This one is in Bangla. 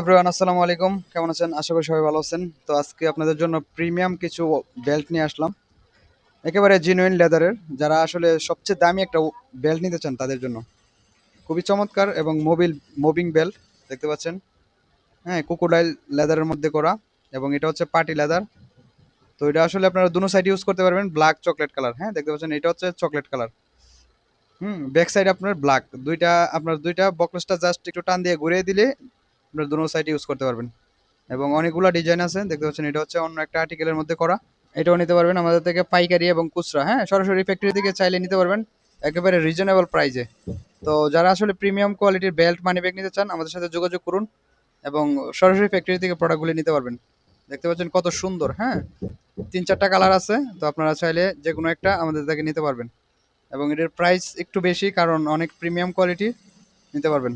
এভরিওয়ান আসসালামু আলাইকুম। কেমন আছেন? আশা করি সবাই ভালো আছেন। তো আজকে আপনাদের জন্য প্রিমিয়াম কিছু বেল্ট নিয়ে আসলাম। একেবারে জিনুইন লেদারের যারা আসলে সবচেয়ে দামি একটা বেল্ট নিতে চান তাদের জন্য। খুবই চমৎকার এবং মোবিল মুভিং বেল্ট দেখতে পাচ্ছেন। হ্যাঁ কোকোডাইল লেদারের মধ্যে করা এবং এটা হচ্ছে পার্টি লেদার তো এটা আসলে আপনারা দুনো সাইড ইউজ করতে পারবেন। ব্ল্যাক চকলেট কালার হ্যাঁ দেখতে পাচ্ছেন এটা হচ্ছে চকলেট কালার হুম ব্যাক সাইড আপনার ব্ল্যাক দুইটা, আপনার দুইটা বকলেসটা জাস্ট একটু টান দিয়ে ঘুরিয়ে দিলে আপনার দুনো সাইড ইউজ করতে পারবেন। এবং অনেকগুলো ডিজাইন আছে, দেখতে পাচ্ছেন, এটা হচ্ছে অন্য একটা আর্টিকেলের মধ্যে করা। এটাও নিতে পারবেন আমাদের থেকে পাইকারি এবং খুচরা হ্যাঁ? সরাসরি ফ্যাক্টরি থেকে চাইলে নিতে পারবেন, একেবারে রিজনেবল প্রাইজে তো যারা আসলে প্রিমিয়াম কোয়ালিটির বেল্ট মানি ব্যাগ নিতে চান, আমাদের সাথে যোগাযোগ করুন এবং সরাসরি ফ্যাক্টরি থেকে প্রোডাক্টগুলি নিতে পারবেন। দেখতে পাচ্ছেন কত সুন্দর হ্যাঁ? তিন চারটা কালার আছে, তো আপনারা চাইলে যে কোনো একটা আমাদের থেকে নিতে পারবেন। এবং এটার প্রাইস একটু বেশি, কারণ অনেক প্রিমিয়াম কোয়ালিটি নিতে পারবেন।